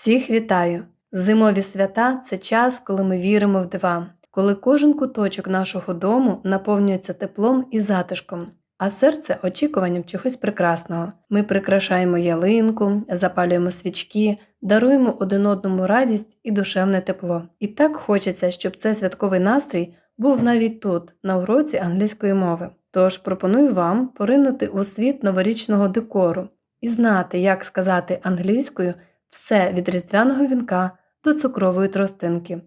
Всіх вітаю! Зимові свята це час, коли ми віримо в дива, коли кожен куточок нашого дому наповнюється теплом і затишком, а серце очікуванням чогось прекрасного. Ми прикрашаємо ялинку, запалюємо свічки, даруємо один одному радість і душевне тепло. І так хочеться, щоб цей святковий настрій був навіть тут, на уроці англійської мови. Тож пропоную вам поринути у світ новорічного декору і знати, як сказати англійською все від різдвяного вінка до цукрової тростинки.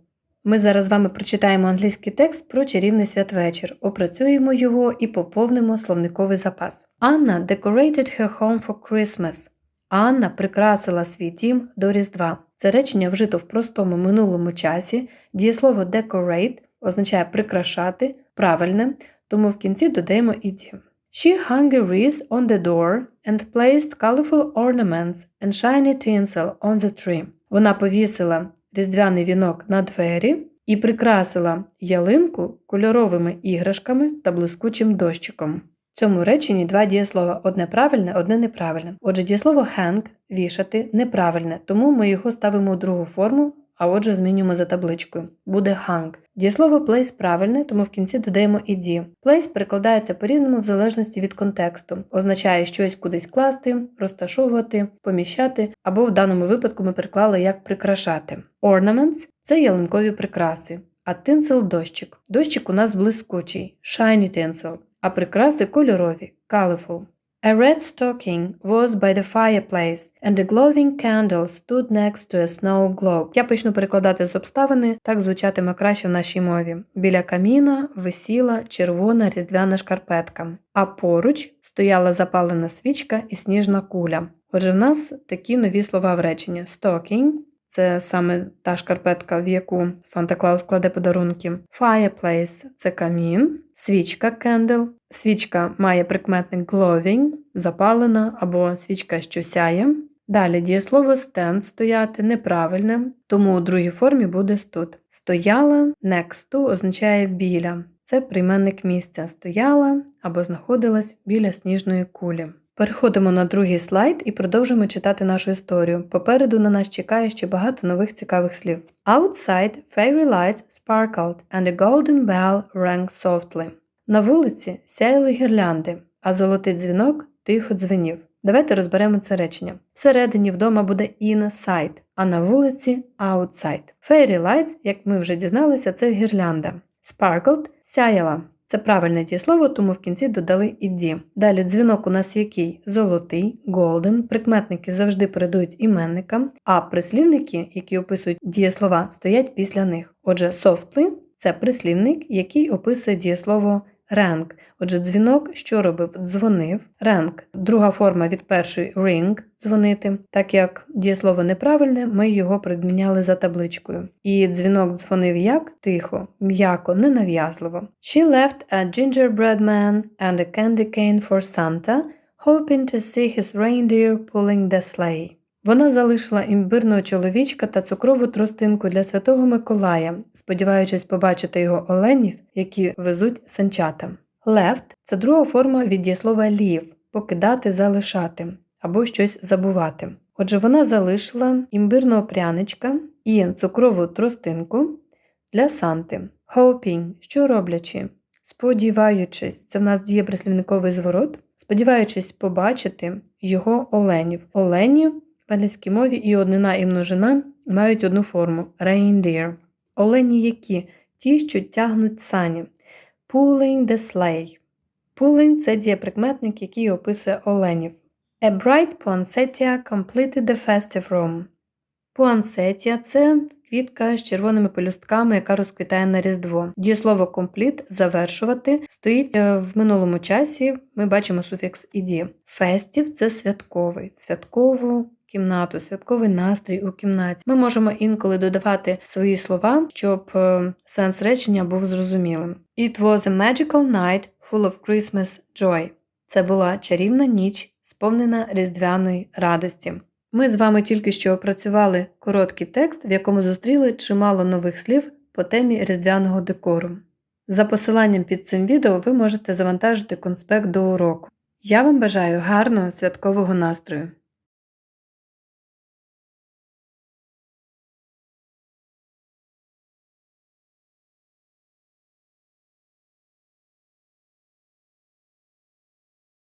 Ми зараз з вами прочитаємо англійський текст про чарівний святвечір, опрацюємо його і поповнимо словниковий запас. Анна decorated her home for Christmas. Анна прикрасила свій дім до Різдва. Це речення вжито в простому минулому часі. Дієслово decorate означає прикрашати, правильне, тому в кінці додаємо і дім. She hung a wreath on the door and placed colorful ornaments and shiny tinsel on the tree. Вона повісила різдвяний вінок на двері і прикрасила ялинку кольоровими іграшками та блискучим дощиком. В цьому реченні два дієслова одне правильне, одне неправильне. Отже, дієслово hang вішати неправильне, тому ми його ставимо у другу форму, а отже, змінюємо за табличкою. Буде hang. Дієслово place правильне, тому в кінці додаємо ed. Place перекладається по-різному в залежності від контексту, означає щось кудись класти, розташовувати, поміщати, або в даному випадку ми переклали як прикрашати. Ornaments це ялинкові прикраси, а tinsel – дощик. Дощик у нас блискучий, shiny tinsel, а прикраси кольорові, colorful. A red stocking was by the fireplace, and a glowing candle stood next to a snow globe. Я почну перекладати з обставини, так звучатиме краще в нашій мові. Біля каміна висіла червона різдвяна шкарпетка, а поруч стояла запалена свічка і сніжна куля. Отже, в нас такі нові слова в реченні: stocking – це саме та шкарпетка, в яку Санта Клаус кладе подарунки. Fireplace – це камін, свічка candle. Свічка має прикметник glowing, запалена або свічка, що сяє. Далі дієслово stand стояти неправильне, тому у другій формі буде stood. Стояла next to означає біля. Це прийменник місця. Стояла або знаходилась біля сніжної кулі. Переходимо на другий слайд і продовжуємо читати нашу історію. Попереду на нас чекає ще багато нових цікавих слів. Outside fairy lights sparkled and a golden bell rang softly. На вулиці сяяли гірлянди, а золотий дзвінок тихо дзвенів. Давайте розберемо це речення. Всередині вдома буде inside, а на вулиці outside. Fairy lights, як ми вже дізналися, це гірлянда. Sparkled сяяла. Це правильне дієслово, тому в кінці додали «іді». Далі дзвінок у нас який? Золотий, голден. Прикметники завжди передають іменникам, а прислівники, які описують дієслова, стоять після них. Отже, softly – це прислівник, який описує дієслово Rang. Отже, дзвінок, що робив? Дзвонив. Rang. Друга форма від першої ring дзвонити. Так як дієслово неправильне, ми його приміняли за табличкою. І дзвінок дзвонив як? Тихо, м'яко, ненав'язливо. She left a gingerbread man and a candy cane for Santa, hoping to see his reindeer pulling the sleigh. Вона залишила імбирного чоловічка та цукрову тростинку для святого Миколая, сподіваючись побачити його оленів, які везуть санчата. Left – це друга форма від дієслова leave – покидати, залишати або щось забувати. Отже, вона залишила імбирного пряничка і цукрову тростинку для Санти. Hoping – що роблячи, сподіваючись, це в нас діє прислівниковий зворот, сподіваючись побачити його оленів. Олені в мові і однина і множина мають одну форму reindeer. Олені які? Ті, що тягнуть сані. Pulling the sleigh. Pulling – це дієприкметник, який описує оленів. A bright poinsettia completed the festive room. Poinsettia – це квітка з червоними пелюстками, яка розквітає на Різдво. Дієслово complete – завершувати стоїть е, в минулому часі. Ми бачимо суфікс «ed». Festive – це святковий, святкову кімнату, святковий настрій у кімнаті. Ми можемо інколи додавати свої слова, щоб е, сенс речення був зрозумілим. It was a magical night full of Christmas joy. Це була чарівна ніч, сповнена різдвяної радості. Ми з вами тільки що опрацювали короткий текст, в якому зустріли чимало нових слів по темі різдвяного декору. За посиланням під цим відео ви можете завантажити конспект до уроку. Я вам бажаю гарного святкового настрою!